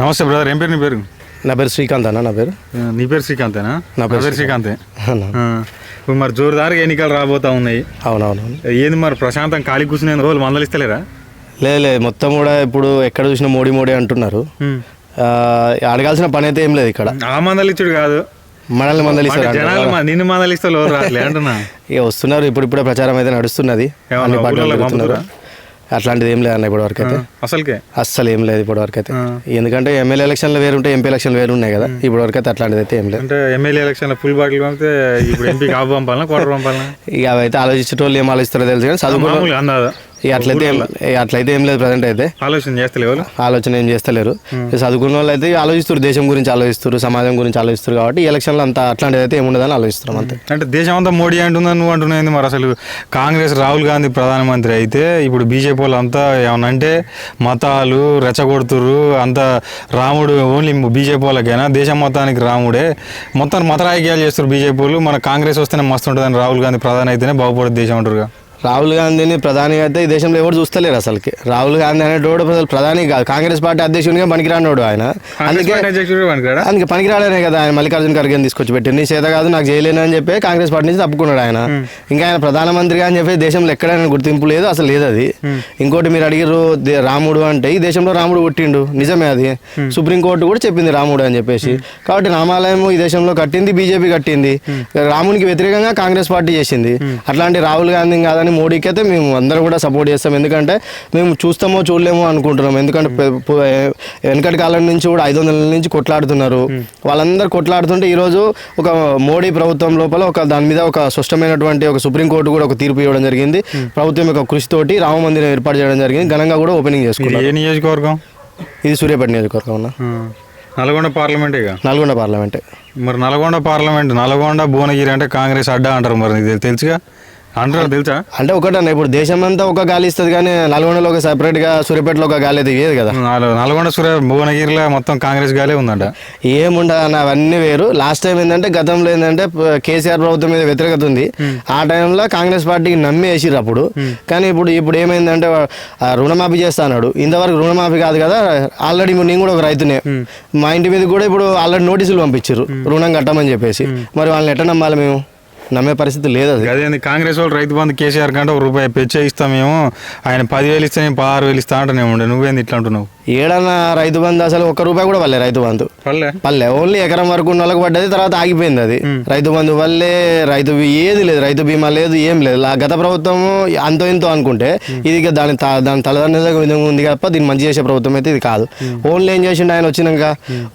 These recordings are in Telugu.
నమస్తే బ్రదర్ ఏం పేరు నీ పేరు? నా పేరు శ్రీకాంత్ అన్న నా పేరు. నీ పేరు శ్రీకాంతేనా నా పేరు శ్రీకాంతే. ఇప్పుడు మరి జోరుదారుగా ఎన్నికలు రాబోతా ఉన్నాయి. అవునవును ఏంది మరి ప్రశాంతం ఖాళీ కూర్చునే రోజులు మందలిస్తలేరా? లేదు మొత్తం కూడా ఇప్పుడు ఎక్కడ చూసినా మోడీ మోడీ అంటున్నారు. అడగాల్సిన పని అయితే ఏం లేదు ఇక్కడ. ఆ మందలిచ్చుడు కాదు. మనల్ని మందలిస్తారు నిన్ను మందలిస్తే లోరు రాట్లే అంటున్నా. ఇక వస్తున్నారు ఇప్పుడు ఇప్పుడే ప్రచారం అయితే నడుస్తున్నది. అట్లాంటిది ఏం లేదు అన్న ఇప్పటి వరకు అయితే అసలుకే? అస్సలు ఏం లేదు ఇప్పటి వరకు అయితే. ఎందుకంటే ఎమ్మెల్యే ఎలక్షన్లు వేరు ఉంటాయి ఎంపీ ఎలక్షన్లు వేరు ఉన్నాయి కదా. ఇప్పటి వరకు అయితే అట్లాంటిది అయితే ఏం లేదు. అంటే ఎమ్మెల్యే ఎలక్షన్ ఫుల్ బాటిల్ పంపితే ఇప్పుడు ఎంపీకి ఆపు పంపాలనా క్వార్టర్ పంపాలనా? ఇక అవి అయితే ఆలోచించేటోళ్ళు ఏం ఆలోచిస్తారో తెలుసు కానీ చదువుకున్న అట్లయితే అట్లయితే ఏం లేదు ప్రజెంట్ అయితే. ఆలోచన చేస్తలేవు వాళ్ళు? ఆలోచన ఏం చేస్తలేరు. చదువుకున్న వాళ్ళు అయితే ఆలోచిస్తారు దేశం గురించి ఆలోచిస్తారు సమాజం గురించి ఆలోచిస్తారు కాబట్టి ఈ ఎలక్షన్లో అంత అట్లాంటిది అయితే ఏముండదని ఆలోచిస్తున్నాం అంతే. అంటే దేశం అంతా మోడీ అంటుందని నువ్వు అంటున్నావు మరి అసలు? కాంగ్రెస్ రాహుల్ గాంధీ ప్రధానమంత్రి అయితే ఇప్పుడు బీజేపీ వాళ్ళు అంతా ఏమన్నా అంటే మతాలు రెచ్చగొడుతురు అంత రాముడు ఓన్లీ బీజేపీ వాళ్ళకేనా? దేశం మొత్తానికి రాముడే. మొత్తం మత రాజకీయాలు చేస్తారు బీజేపీ వాళ్ళు. మన కాంగ్రెస్ వస్తేనే మస్తు ఉంటుందని రాహుల్ గాంధీ ప్రధాని అయితేనే బాగుపడుతుంది దేశం అంటారుగా రాహుల్ గాంధీని ప్రధాని అయితే ఈ దేశంలో ఎవరు చూస్తలేరు అసలుకి. రాహుల్ గాంధీ అనేటోడు అసలు ప్రధాని కాదు. కాంగ్రెస్ పార్టీ అధ్యక్షునిగా పనికిరానోడు ఆయన. అందుకే? అందుకే పనికిరాడనే కదా ఆయన మల్లికార్జున ఖర్గే తీసుకొచ్చి పెట్టి నీ చేత కాదు నాకు చేయలేను అని చెప్పి కాంగ్రెస్ పార్టీ నుంచి తప్పుకున్నాడు ఆయన. ఇంకా ఆయన ప్రధానమంత్రిగా అని చెప్పి దేశంలో ఎక్కడైనా గుర్తింపు లేదు అసలు లేదు అది. ఇంకోటి మీరు అడిగారు రాముడు అంటే ఈ దేశంలో రాముడు పుట్టిండు. నిజమే అది. సుప్రీంకోర్టు కూడా చెప్పింది రాముడు అని చెప్పేసి. కాబట్టి రామాలయం ఈ దేశంలో కట్టింది బీజేపీ కట్టింది. రామునికి వ్యతిరేకంగా కాంగ్రెస్ పార్టీ చేసింది. అట్లాంటి రాహుల్ గాంధీ కాదని మోడీకి అయితే మేము అందరం కూడా సపోర్ట్ చేస్తాం. ఎందుకంటే మేము చూస్తామో చూడలేమో అనుకుంటున్నాం. ఎందుకంటే పు- వెనకటి కాలం నుంచి కూడా ఐదు వందల నుంచి కొట్లాడుతున్నారు. వాళ్ళందరూ కొట్లాడుతుంటే ఈరోజు ఒక మోడీ ప్రభుత్వం లోపల ఒక దాని మీద ఒక స్పష్టమైనటువంటి ఒక సుప్రీంకోర్టు కూడా ఒక తీర్పు ఇవ్వడం జరిగింది. ప్రభుత్వం యొక్క కృషితోటి రామ మందిరం ఏర్పాటు చేయడం జరిగింది. ఘనంగా కూడా ఓపెనింగ్ చేసుకున్నారు. ఏ నియోజకవర్గం? ఇది సూర్యాపేట నియోజకవర్గం ఉన్న. నల్గొండ పార్లమెంటేగా నల్గొండ పార్లమెంట్. మరి నల్గొండ పార్లమెంట్ నల్గొండ భువనగిరి అంటే కాంగ్రెస్ అడ్డా అంటారు మరి. నీకు తెలుసుగా? తెలుసా? అంటే ఒకటన్న ఇప్పుడు దేశమంతా ఒక గాలి ఇస్తుంది కానీ నల్గొండలో ఒక సపరేట్గా సూర్యాపేటలో ఒక గాలి అయితే ఇవ్వదు కదా. నాలుగు నల్గొండ సూర్య భువనగిరిలో మొత్తం కాంగ్రెస్ గాలే ఉందంట. ఏముండదు అన్న అవన్నీ వేరు. లాస్ట్ టైం ఏంటంటే గతంలో ఏంటంటే కేసీఆర్ ప్రభుత్వం మీద వ్యతిరేకత ఉంది. ఆ టైంలో కాంగ్రెస్ పార్టీకి నమ్మి వేసిర్రు అప్పుడు కానీ ఇప్పుడు ఇప్పుడు ఏమైందంటే రుణమాఫీ చేస్తా అన్నాడు. ఇంతవరకు రుణమాఫీ కాదు కదా ఆల్రెడీ నేను కూడా ఒక రైతునే. మా ఇంటి మీద కూడా ఇప్పుడు ఆల్రెడీ నోటీసులు పంపించారు రుణం కట్టమని చెప్పేసి. మరి వాళ్ళని ఎట్ట నమ్మాలి మేము? నమ్మే పరిస్థితి లేదు అది. అదేంది కాంగ్రెస్ వాళ్ళు రైతు బంధు కేసీఆర్ కంటే ఒక రూపాయి పెచ్చే ఇస్తామేమో ఆయన పదివేలు ఇస్తే నేను పదహారు వేలు ఇస్తా అంటేనే ఉండే నువ్వేంది ఇట్లా అంటున్నావు? ఏడన్నా రైతు బంధు అసలు ఒక్క రూపాయి కూడా పల్లె రైతు బంధు. పల్లె ఓన్లీ ఎకరం వరకు ఉన్న వాళ్ళకి పడ్డది తర్వాత ఆగిపోయింది అది. రైతు బంధు వల్లే రైతు ఏది లేదు రైతు బీమా లేదు ఏం లేదు. గత ప్రభుత్వం అంతో ఇంతో అనుకుంటే ఇది దాని దాని తలదండ్రుల విధంగా ఉంది తప్ప దీన్ని మంచి చేసే ప్రభుత్వం అయితే ఇది కాదు. ఓన్లీ ఏం చేసిండు ఆయన వచ్చినాక?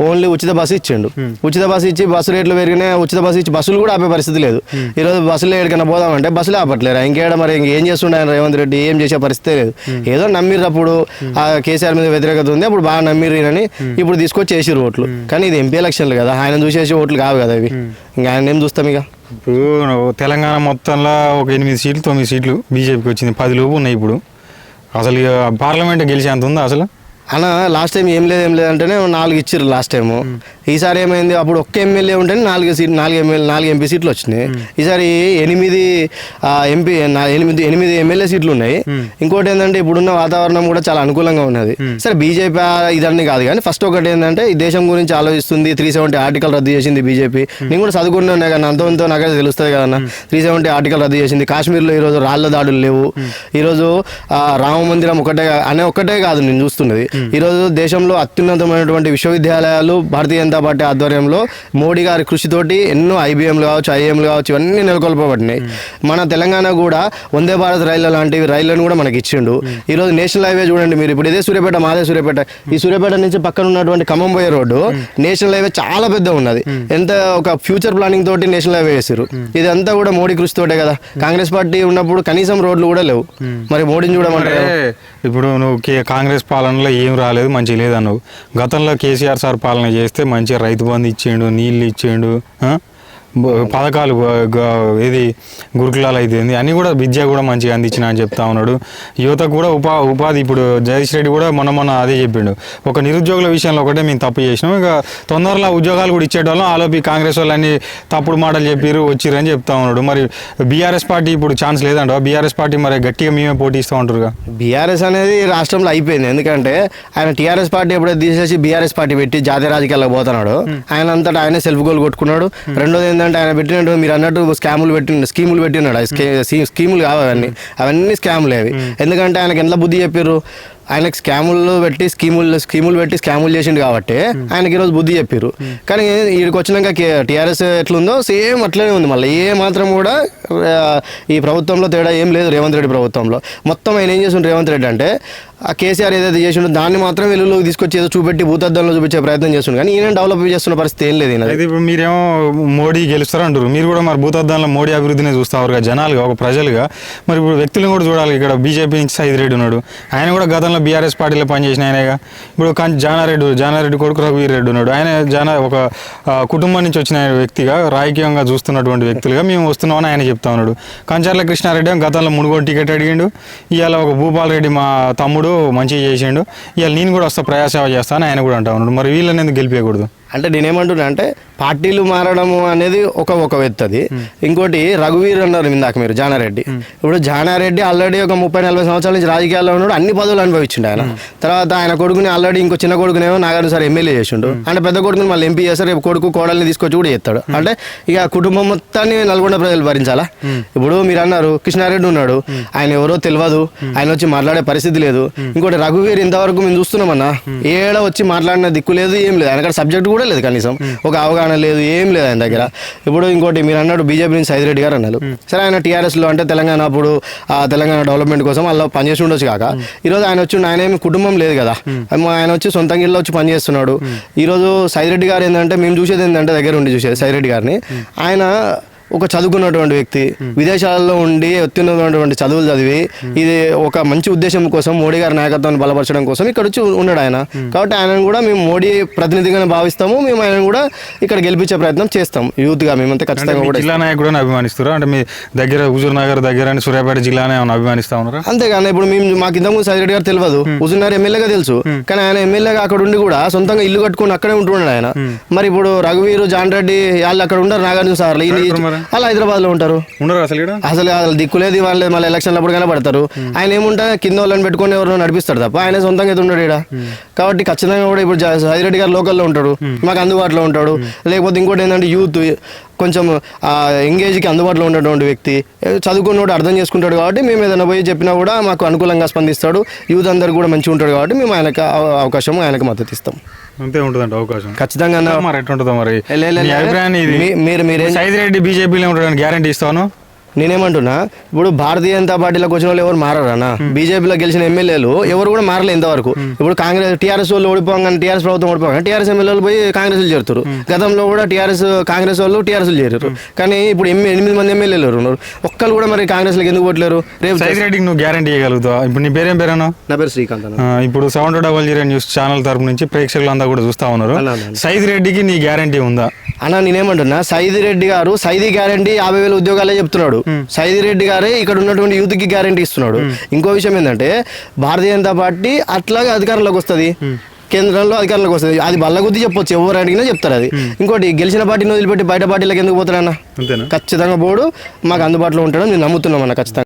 ఓన్లీ ఉచిత బస్సు ఇచ్చిండు. ఉచిత బస్సు ఇచ్చి బస్సు రేట్లు పెరిగినాయి ఉచిత బస్సు ఇచ్చి బస్సులు కూడా ఆపే పరిస్థితి లేదు. ఈరోజు బస్సులో ఎక్కడికైనా పోదామంటే బస్సులు ఆపట్లేరు? ఇంకేడ మరి ఇంకేం చేస్తుండే ఆయన రేవంత్ రెడ్డి? ఏం చేసే పరిస్థితి లేదు. ఏదో నమ్మిర్రు అప్పుడు ఆ కేసీఆర్ మీద వ్యతిరేకత ఉంది. అప్పుడు బాగా నమ్మిర్రని ఇప్పుడు తీసుకొచ్చి వేసిర్రు ఓట్లు. కానీ ఇది ఎంపీ ఎలక్షన్లు కదా. ఆయన చూసేసి ఓట్లు కావు కదా ఇవి. ఇంకా ఆయన ఏం చూస్తాం ఇక? ఇప్పుడు తెలంగాణ మొత్తంలో ఒక ఎనిమిది సీట్లు తొమ్మిది సీట్లు బీజేపీకి వచ్చింది. పది లోపు ఉన్నాయి ఇప్పుడు. అసలు ఇక పార్లమెంట్ గెలిచేంత ఉందా అసలు? అన్న లాస్ట్ టైం ఏం లేదు ఏం లేదు అంటేనే నాలుగు ఇచ్చిర్రు లాస్ట్ టైము. ఈసారి ఏమైంది? అప్పుడు ఒక్క ఎమ్మెల్యే ఉంటేనే నాలుగు సీట్ నాలుగు ఎమ్మెల్యే నాలుగు ఎంపీ సీట్లు వచ్చినాయి. ఈసారి ఎనిమిది ఎంపీ ఎనిమిది ఎనిమిది ఎమ్మెల్యే సీట్లు ఉన్నాయి. ఇంకోటి ఏంటంటే ఇప్పుడున్న వాతావరణం కూడా చాలా అనుకూలంగా ఉన్నది. సరే బీజేపీ ఇదన్నీ కాదు కానీ ఫస్ట్ ఒకటి ఏంటంటే ఈ దేశం గురించి ఆలోచిస్తుంది. త్రీ సెవెంటీ ఆర్టికల్ రద్దు చేసింది బీజేపీ. నేను కూడా చదువుకునే ఉన్నాయి కానీ అంతో ఇంతో నాకైతే తెలుస్తుంది కదన్న త్రీ సెవెంటీ ఆర్టికల్ రద్దు చేసింది. కాశ్మీర్లో ఈరోజు రాళ్ళ దాడులు లేవు. ఈరోజు రామ మందిరం ఒకటే అనే ఒక్కటే కాదు నేను చూస్తున్నది. ఈరోజు దేశంలో అత్యున్నతమైనటువంటి విశ్వవిద్యాలయాలు భారతీయ జనతా పార్టీ ఆధ్వర్యంలో మోడీ గారి కృషితోటి ఎన్నో ఐబీఎంలు కావచ్చు ఐఏఎంలు కావచ్చు ఇవన్నీ నెలకొల్పబడినాయి. మన తెలంగాణ కూడా వందే భారత్ రైళ్ళ లాంటివి రైళ్ళను కూడా మనకి ఇచ్చిండు. ఈరోజు నేషనల్ హైవే చూడండి మీరు. ఇప్పుడు ఇదే సూర్యాపేట మాదే సూర్యాపేట. ఈ సూర్యాపేట నుంచి పక్కన ఉన్నటువంటి ఖమ్మం పోయే రోడ్డు నేషనల్ హైవే చాలా పెద్ద ఉన్నది. ఎంత ఒక ఫ్యూచర్ ప్లానింగ్ తోటి నేషనల్ హైవే వేసారు ఇదంతా కూడా మోడీ కృషితోటే కదా. కాంగ్రెస్ పార్టీ ఉన్నప్పుడు కనీసం రోడ్లు కూడా లేవు. మరి మోడీని చూడమంటారు. ఇప్పుడు నువ్వు కే- కాంగ్రెస్ పాలనలో ఏం రాలేదు మంచిగా లేదన్నావు. గతంలో కేసీఆర్ సార్ పాలన చేస్తే మంచిగా రైతు బంధు ఇచ్చేయండు నీళ్ళు ఇచ్చేయండు ఆ? పథకాలు ఏది గురుకులాలు అయితేంది అన్నీ కూడా విద్య కూడా మంచిగా అందించిన అని చెప్తా ఉన్నాడు. యువతకు కూడా ఉపా ఉపాధి ఇప్పుడు జగదీష్ రెడ్డి కూడా మొన్న మొన్న అదే చెప్పిండు. ఒక నిరుద్యోగుల విషయంలో ఒకటే మేము తప్పు చేసినాం. ఇక తొందరలో ఉద్యోగాలు కూడా ఇచ్చేటోళ్ళం. ఆలోపి కాంగ్రెస్ వాళ్ళు అన్ని తప్పుడు మాటలు చెప్పిర్రు వచ్చిర్రు అని చెప్తా ఉన్నాడు. మరి బీఆర్ఎస్ పార్టీ ఇప్పుడు ఛాన్స్ లేదంట. బీఆర్ఎస్ పార్టీ మరి గట్టిగా మేమే పోటీ ఇస్తూ ఉంటారుగా బీఆర్ఎస్ అనేది రాష్ట్రంలో అయిపోయింది. ఎందుకంటే ఆయన టీఆర్ఎస్ పార్టీ ఎప్పుడైతే తీసేసి బీఆర్ఎస్ పార్టీ పెట్టి జాతీయ రాజకీయాలకు పోతున్నాడు ఆయన అంతటా ఆయనే సెల్ఫ్ గోల్ కొట్టుకున్నాడు. రెండోది ఏంటంటే ఆయన పెట్టినట్టు మీరు అన్నట్టు స్కాములు పెట్టి స్కీములు పెట్టినాడు స్కీములు కావు అవన్నీ. అవన్నీ స్కాములు అవి. ఎందుకంటే ఆయనకి ఎంత బుద్ధి చెప్పారు ఆయనకి స్కాములు పెట్టి స్కీములు స్కీములు పెట్టి స్కాములు చేసిండు కాబట్టి ఆయనకి ఈరోజు బుద్ధి చెప్పారు. కానీ వీడికి వచ్చినాక టీఆర్ఎస్ ఎట్లుందో సేమ్ అట్లనే ఉంది మళ్ళీ. ఏ మాత్రం కూడా ఈ ప్రభుత్వంలో తేడా ఏం లేదు రేవంత్ రెడ్డి ప్రభుత్వంలో. మొత్తం ఆయన ఏం చేసిండు రేవంత్ రెడ్డి అంటే ఆ కేసీఆర్ ఏదైతే చేసిండో దాన్ని మాత్రం వెలుగులోకి తీసుకొచ్చి ఏదో చూపెట్టి భూతద్దంలో చూపించే ప్రయత్నం చేస్తుండ్రు కానీ ఈయన డెవలప్ చేస్తున్న పరిస్థితి ఏం లేదు అయితే ఇప్పుడు మీరేమో మోడీ గెలుస్తారు అంటారు మీరు కూడా మరి భూతద్దంలో మోడీ అభివృద్ధిని చూస్తారు జనాలుగా ఒక ప్రజలుగా. మరి ఇప్పుడు వ్యక్తులను కూడా చూడాలి. ఇక్కడ బీజేపీ నుంచి సైద్ రెడ్డి ఉన్నాడు. ఆయన కూడా గతంలో బీఆర్ఎస్ పార్టీలో పనిచేసిన ఆయనగా. ఇప్పుడు కానీ జానారెడ్డి జానారెడ్డి కొడుకు రఘువీరెడ్డి ఉన్నాడు. ఆయన జానా ఒక కుటుంబం నుంచి వచ్చిన వ్యక్తిగా రాజకీయంగా చూస్తున్నటువంటి వ్యక్తులుగా మేము వస్తున్నామని ఆయన చెప్తా ఉన్నాడు. కంచర్ల కృష్ణారెడ్డి గతంలో మునుగోడు టికెట్ అడిగిండు. ఇవాళ ఒక భూపాల్ రెడ్డి మా తమ్ముడు మంచిగా చేసిండు. ఇవాళ నేను కూడా వస్తా ప్రజాసేవ చేస్తాను ఆయన కూడా అంటా ఉన్నాడు. మరి వీళ్ళని ఎందుకు గెలిపేయకూడదు? అంటే నేనేమంటున్నా అంటే పార్టీలు మారడం అనేది ఒక ఒక వ్యక్తి అది ఇంకోటి రఘువీర్ అన్నారు ఇందాక మీరు జానారెడ్డి. ఇప్పుడు జానారెడ్డి ఆల్రెడీ ఒక ముప్పై నలభై సంవత్సరాల నుంచి రాజకీయాల్లో ఉన్నాడు అన్ని పదవులు అనుభవించిండు ఆయన. తర్వాత ఆయన కొడుకుని ఆల్రెడీ ఇంకో చిన్న కొడుకునేమో నాగార్జున సార్ ఎమ్మెల్యే చేసిండు. అంటే పెద్ద కొడుకుని మళ్ళీ ఎంపీ చేస్తారు రేపు కొడుకు కోడల్ని తీసుకొచ్చి కూడా చేస్తాడు. అంటే ఇక కుటుంబం మొత్తాన్ని నల్గొండ ప్రజలు భరించాలా? ఇప్పుడు మీరు అన్నారు కృష్ణారెడ్డి ఉన్నాడు. ఆయన ఎవరో తెలియదు ఆయన వచ్చి మాట్లాడే పరిస్థితి లేదు. ఇంకోటి రఘువీర్ ఇంతవరకు మేము చూస్తున్నామన్నా. ఏడ వచ్చి మాట్లాడిన దిక్కు లేదు ఏం లేదు. ఆయన సబ్జెక్ట్ కూడా లేదు కనీసం. ఒక అవగాహన లేదు ఏం లేదు ఆయన దగ్గర. ఇప్పుడు ఇంకోటి మీరు అన్నాడు బీజేపీ నుంచి సైద్ రెడ్డి గారు అన్నారు. సరే ఆయన టీఆర్ఎస్లో అంటే తెలంగాణ అప్పుడు ఆ తెలంగాణ డెవలప్మెంట్ కోసం అలా పనిచేసి ఉండొచ్చు కాక. ఈరోజు ఆయన వచ్చి ఆయన ఏమి కుటుంబం లేదు కదా. ఆయన వచ్చి సొంతంగా ఇల్లు వచ్చి పనిచేస్తున్నాడు ఈరోజు సైద్ రెడ్డి గారు ఏంటంటే మేము చూసేది ఏంటంటే దగ్గర ఉండి చూసేది సైద్ రెడ్డి గారిని ఆయన ఒక చదువుకున్నటువంటి వ్యక్తి విదేశాలలో ఉండి ఉత్తీర్ణమైనటువంటి చదువులు చదివి ఇది ఒక మంచి ఉద్దేశం కోసం మోడీ గారి నాయకత్వాన్ని బలపరచడం కోసం ఇక్కడ వచ్చి ఉన్నాడు ఆయన. కాబట్టి ఆయనను కూడా మేము మోడీ ప్రతినిధిగానే భావిస్తాము మేము ఆయన కూడా ఇక్కడ గెలిపించే ప్రయత్నం చేస్తాం. యూత్గా మేమంతా ఖచ్చితంగా కూడా జిల్లా నాయకుడు అభిమానిస్తారు అంటే మీ దగ్గర హుజూర్ నగర్ దగ్గర సూర్యాపేట జిల్లానే అభిమానిస్తా ఉన్నారా? అంతేగాని ఇప్పుడు మేము మాకు ఇంతకుముందు సైరెడ్డి గారు తెలియదు. హుజున్నారు ఎమ్మెల్యేగా తెలుసు. కానీ ఆయన ఎమ్మెల్యేగా అక్కడ ఉండి కూడా సొంతంగా ఇల్లు కట్టుకుని అక్కడే ఉంటున్నాడు ఆయన. మరి ఇప్పుడు రఘువీరు జాన్ రెడ్డి వాళ్ళు అక్కడ ఉండరు నాగార్జున సార్ ఎక్కడ మరి? వాళ్ళు హైదరాబాద్లో ఉంటారు. ఉండరు అసలు అసలు అసలు దిక్కులేదు వాళ్ళు మళ్ళీ ఎలక్షన్ అప్పుడు కనబడతారు ఆయన ఏముంటా కింద వాళ్ళని పెట్టుకొని ఎవరు నడిపిస్తాడు తప్ప ఆయన సొంతంగా అయితే ఉండడు ఇక్కడ కాబట్టి ఖచ్చితంగా కూడా ఇప్పుడు జ- సాయిరెడ్డి గారు లోకల్లో ఉంటాడు. మాకు అందుబాటులో ఉంటాడు. లేకపోతే ఇంకోటి ఏంటంటే యూత్ కొంచెం ఎంగేజ్కి అందుబాటులో ఉన్నటువంటి వ్యక్తి. ఏ, చదువుకున్నోడు అర్థం చేసుకుంటాడు కాబట్టి మేము ఏదైనా పోయి చెప్పినా కూడా మాకు అనుకూలంగా స్పందిస్తాడు. యూత్ అందరు కూడా మంచిగా ఉంటాడు కాబట్టి మేము ఆయనకు అవ- అవకాశం ఆయనకు మద్దతు ఇస్తాం. అంతే ఉంటుందంట అవకాశం. ఖచ్చితంగా అన్న- మరి ఎట్లుంటుందో మరి. మీరు మీరేం సైద్ రెడ్డి బీజేపీలో ఉంటాడని గ్యారంటీ ఇస్తాను. నేనేమంటున్నా ఇప్పుడు భారతీయ జనతా పార్టీలోకి వచ్చిన వాళ్ళు ఎవరు మారన్నా బీజేపీలో గెలిచిన ఎమ్మెల్యేలు ఎవరు కూడా మారలే ఇంతవరకు. ఇప్పుడు కాంగ్రెస్ టీఆర్ఎస్ వాళ్ళు ఓడిపోగానే టీఆర్ఎస్ ప్రభుత్వం ఓడిపోగానే టీఆర్ఎస్ ఎమ్మెల్యేలు పోయి కాంగ్రెస్ చేరుతారు. గతంలో కూడా టీఆర్ఎస్ కాంగ్రెస్ వాళ్ళు టీఆర్ఎస్ చేరారు. కానీ ఇప్పుడు ఎమ్మె- ఎనిమిది మంది ఎమ్మెల్యేలు ఉన్నారు? ఒక్కరు కూడా మరి కాంగ్రెస్లోకి ఎందుకు పోట్లేరు రేపు రెడ్డికి నువ్వు గ్యారంటీ ఇవ్వగలుగుతావు ఇప్పుడు నీ పేరేం పేరేను నా పేరు శ్రీకాంత్ ఇప్పుడు seven double zero news channel తరపు నుంచి ప్రేక్షకులంతా కూడా చూస్తా ఉన్నారు. సైద్ రెడ్డికి నీ గ్యారంటీ ఉందా? అన్న నేనేమంటున్నా సైది రెడ్డి గారు సైది గ్యారంటీ యాభై వేల ఉద్యోగాలే చెప్తున్నాడు. సైది రెడ్డి గారే ఇక్కడ ఉన్నటువంటి యూత్కి గ్యారంటీ ఇస్తున్నాడు. ఇంకో విషయం ఏంటంటే భారతీయ జనతా పార్టీ అట్లాగే అధికారంలోకి వస్తుంది. కేంద్రంలో అధికారంలోకి వస్తుంది. అది బల్లగుద్ది చెప్పొచ్చు ఎవరు అడిగినా చెప్తారు అది. ఇంకోటి గెలిచిన పార్టీని వదిలిపెట్టి బయట పార్టీలకు ఎందుకు పోతారన్న ఖచ్చితంగా పోడు. మాకు అందుబాటులో ఉంటాడు నేను నమ్ముతున్నాం అన్న ఖచ్చితంగా.